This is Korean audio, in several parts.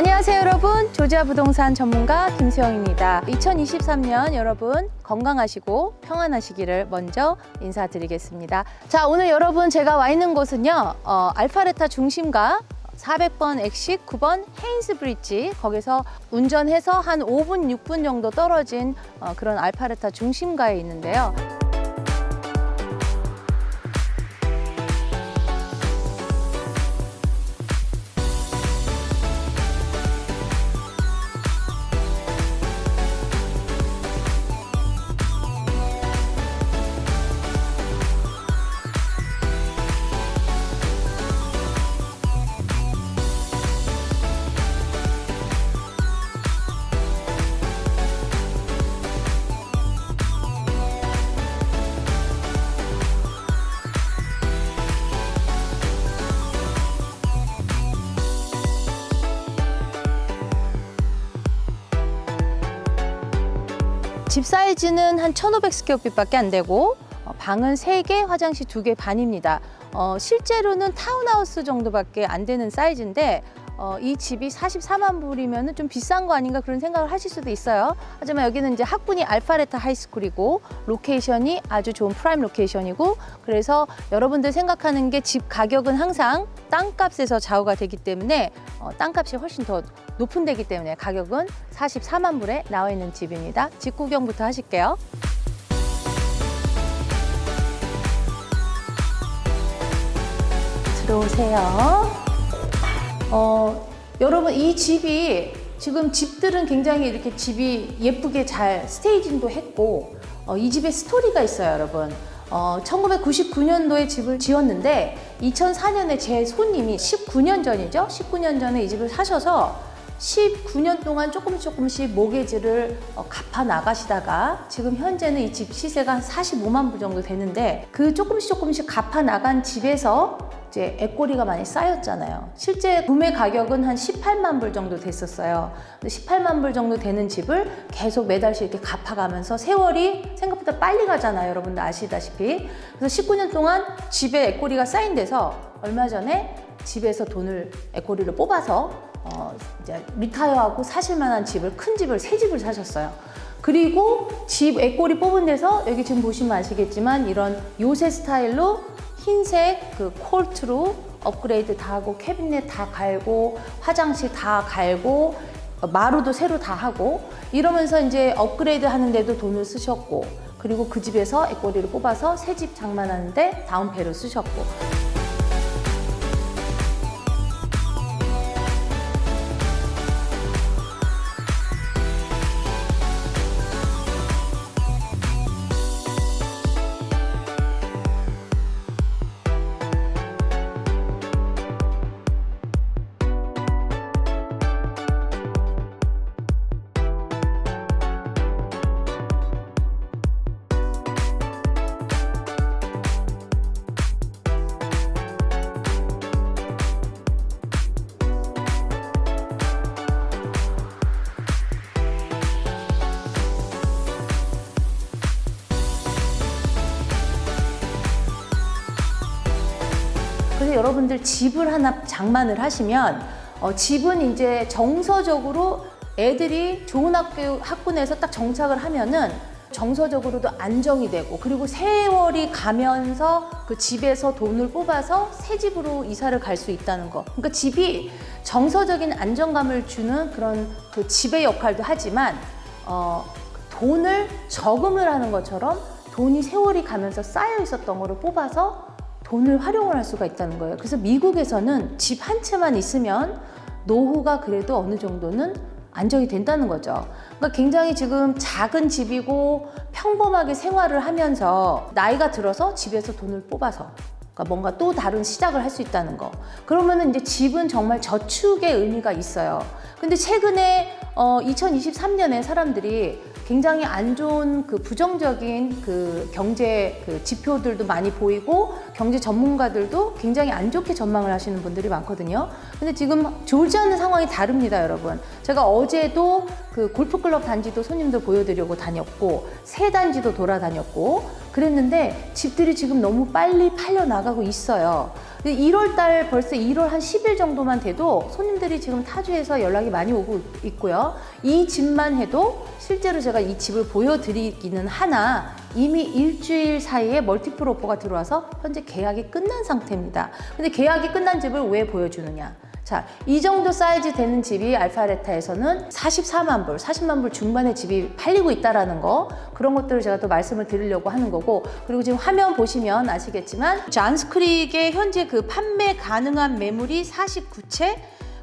안녕하세요 여러분. 조지아 부동산 전문가 김수영입니다. 2023년 여러분 건강하시고 평안하시기를 먼저 인사드리겠습니다. 자 오늘 여러분 제가 와 있는 곳은요 어, 알파레타 중심가 400번 엑식 9번 헤인스 브릿지 거기서 운전해서 한 5분 6분 정도 떨어진 어, 그런 알파레타 중심가에 있는데요 집 사이즈는 한 1,500스퀘어핏밖에 안 되고 어, 방은 3개, 화장실 2개 반입니다. 어, 실제로는 타운하우스 정도밖에 안 되는 사이즈인데 어, 이 집이 44만 불이면 좀 비싼 거 아닌가 그런 생각을 하실 수도 있어요. 하지만 여기는 이제 학군이 알파레타 하이스쿨이고 로케이션이 아주 좋은 프라임 로케이션이고 그래서 여러분들 생각하는 게 집 가격은 항상 땅값에서 좌우가 되기 때문에 어, 땅값이 훨씬 더 높은 데기 때문에 가격은 44만 불에 나와 있는 집입니다. 집 구경부터 하실게요. 들어오세요. 어, 여러분 이 집이 지금 집들은 굉장히 이렇게 집이 예쁘게 잘 스테이징도 했고 어, 이 집에 스토리가 있어요, 여러분. 어, 1999년도에 집을 지었는데 2004년에 제 손님이 19년 전이죠. 19년 전에 이 집을 사셔서 19년 동안 조금씩 조금씩 모게지를 어, 갚아 나가시다가 지금 현재는 이 집 시세가 한 45만 불 정도 되는데 그 조금씩 조금씩 갚아 나간 집에서 이제 애꼬리가 많이 쌓였잖아요. 실제 구매 가격은 한 18만 불 정도 됐었어요. 근데 18만 불 정도 되는 집을 계속 매달씩 이렇게 갚아가면서 세월이 생각보다 빨리 가잖아요. 여러분들 아시다시피. 그래서 19년 동안 집에 애꼬리가 쌓인 데서 얼마 전에 집에서 돈을 애꼬리를 뽑아서 어, 이제 리타이어하고 사실 만한 집을 큰 집을 새 집을 사셨어요. 그리고 집 애꼬리 뽑은 데서 여기 지금 보시면 아시겠지만 이런 요새 스타일로 흰색 그 콜트로 업그레이드 다 하고 캐비넷 다 갈고 화장실 다 갈고 어, 마루도 새로 다 하고 이러면서 이제 업그레이드 하는데도 돈을 쓰셨고 그리고 그 집에서 애꼬리를 뽑아서 새 집 장만하는데 다운페를 쓰셨고 그래서 여러분들 집을 하나 장만을 하시면 어, 집은 이제 정서적으로 애들이 좋은 학교 학군에서 딱 정착을 하면은 정서적으로도 안정이 되고 그리고 세월이 가면서 그 집에서 돈을 뽑아서 새 집으로 이사를 갈 수 있다는 거. 그러니까 집이 정서적인 안정감을 주는 그런 그 집의 역할도 하지만 어, 돈을 저금을 하는 것처럼 돈이 세월이 가면서 쌓여 있었던 거를 뽑아서 돈을 활용을 할 수가 있다는 거예요. 그래서 미국에서는 집 한 채만 있으면 노후가 그래도 어느 정도는 안정이 된다는 거죠. 그러니까 굉장히 지금 작은 집이고 평범하게 생활을 하면서 나이가 들어서 집에서 돈을 뽑아서 그러니까 뭔가 또 다른 시작을 할 수 있다는 거. 그러면은 이제 집은 정말 저축의 의미가 있어요. 근데 최근에 어 2023년에 사람들이 굉장히 안 좋은 그 부정적인 그 경제 그 지표들도 많이 보이고 경제 전문가들도 굉장히 안 좋게 전망을 하시는 분들이 많거든요. 근데 지금 좋지 않은 상황이 다릅니다, 여러분. 제가 어제도 그 골프클럽 단지도 손님들 보여드리려고 다녔고 새 단지도 돌아다녔고 그랬는데 집들이 지금 너무 빨리 팔려 나가고 있어요. 1월 달 벌써 1월 한 10일 정도만 돼도 손님들이 지금 타주에서 연락이 많이 오고 있고요. 이 집만 해도 실제로 제가 이 집을 보여드리기는 하나 이미 일주일 사이에 멀티플 오퍼가 들어와서 현재 계약이 끝난 상태입니다. 근데 계약이 끝난 집을 왜 보여주느냐? 자, 이 정도 사이즈 되는 집이 알파레타에서는 44만 불, 40만 불 중반의 집이 팔리고 있다라는 거 그런 것들을 제가 또 말씀을 드리려고 하는 거고 그리고 지금 화면 보시면 아시겠지만 잔스크릭의 현재 그 판매 가능한 매물이 49채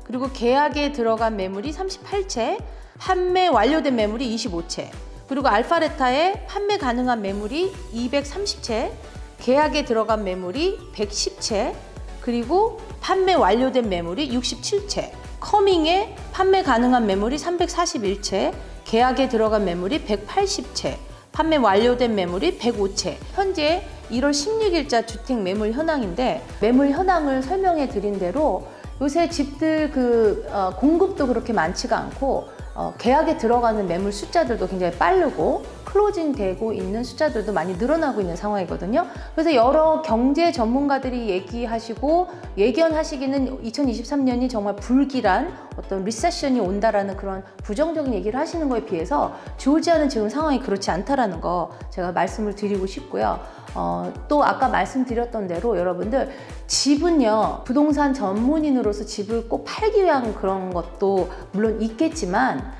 그리고 계약에 들어간 매물이 38채 판매 완료된 매물이 25채 그리고 알파레타의 판매 가능한 매물이 230채 계약에 들어간 매물이 110채 그리고 판매 완료된 매물이 67채, 커밍에 판매 가능한 매물이 341채, 계약에 들어간 매물이 180채, 판매 완료된 매물이 105채. 현재 1월 16일자 주택 매물 현황인데 매물 현황을 설명해 드린 대로 요새 집들 그 어, 공급도 그렇게 많지가 않고 어, 계약에 들어가는 매물 숫자들도 굉장히 빠르고 클로징 되고 있는 숫자들도 많이 늘어나고 있는 상황이거든요. 그래서 여러 경제 전문가들이 얘기하시고 예견하시기는 2023년이 정말 불길한 어떤 리세션이 온다라는 그런 부정적인 얘기를 하시는 거에 비해서 조지아는 지금 상황이 그렇지 않다라는 거 제가 말씀을 드리고 싶고요. 어, 또 아까 말씀드렸던 대로 여러분들 집은요 부동산 전문인으로서 집을 꼭 팔기 위한 그런 것도 물론 있겠지만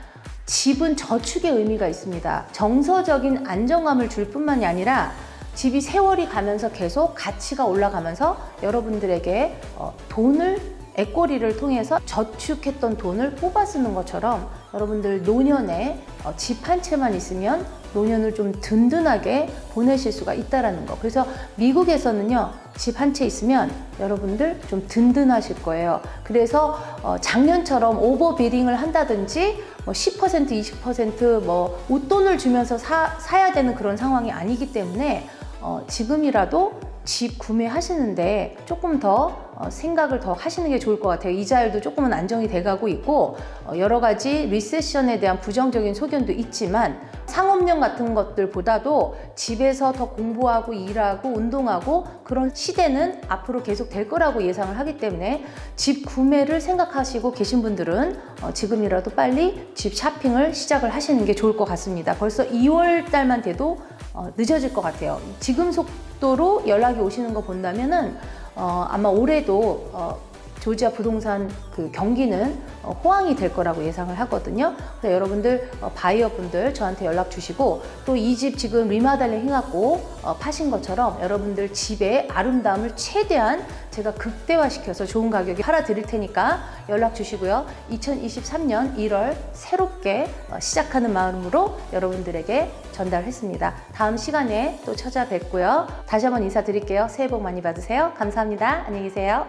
집은 저축의 의미가 있습니다. 정서적인 안정감을 줄 뿐만이 아니라 집이 세월이 가면서 계속 가치가 올라가면서 여러분들에게 어, 돈을 에꼬리를 통해서 저축했던 돈을 뽑아 쓰는 것처럼 여러분들 노년에 어, 집한 채만 있으면 노년을 좀 든든하게 보내실 수가 있다라는 거. 그래서 미국에서는요, 집 한 채 있으면 여러분들 좀 든든하실 거예요. 그래서 어, 작년처럼 오버 비딩을 한다든지 뭐 10%, 20%뭐 웃돈을 주면서 사, 사야 되는 그런 상황이 아니기 때문에 어, 지금이라도 집 구매하시는데 조금 더 어, 생각을 더 하시는 게 좋을 것 같아요. 이자율도 조금은 안정이 돼가고 있고 어, 여러 가지 리세션에 대한 부정적인 소견도 있지만 상업용 같은 것들보다도 집에서 더 공부하고 일하고 운동하고 그런 시대는 앞으로 계속 될 거라고 예상을 하기 때문에 집 구매를 생각하시고 계신 분들은 어, 지금이라도 빨리 집 샤핑을 시작을 하시는 게 좋을 것 같습니다. 벌써 2월 달만 돼도 어, 늦어질 것 같아요. 지금 속 도로 연락이 오시는 거 본다면은 어, 아마 올해도 어, 조지아 부동산 그 경기는 어, 호황이 될 거라고 예상을 하거든요. 그래서 여러분들 어, 바이어분들 저한테 연락 주시고 또 이 집 지금 리마달링 해갖고 어, 파신 것처럼 여러분들 집의 아름다움을 최대한 제가 극대화시켜서 좋은 가격에 팔아 드릴 테니까 연락 주시고요. 2023년 1월 새롭게 어, 시작하는 마음으로 여러분들에게 전달했습니다. 다음 시간에 또 찾아뵙고요. 다시 한번 인사드릴게요. 새해 복 많이 받으세요. 감사합니다. 안녕히 계세요.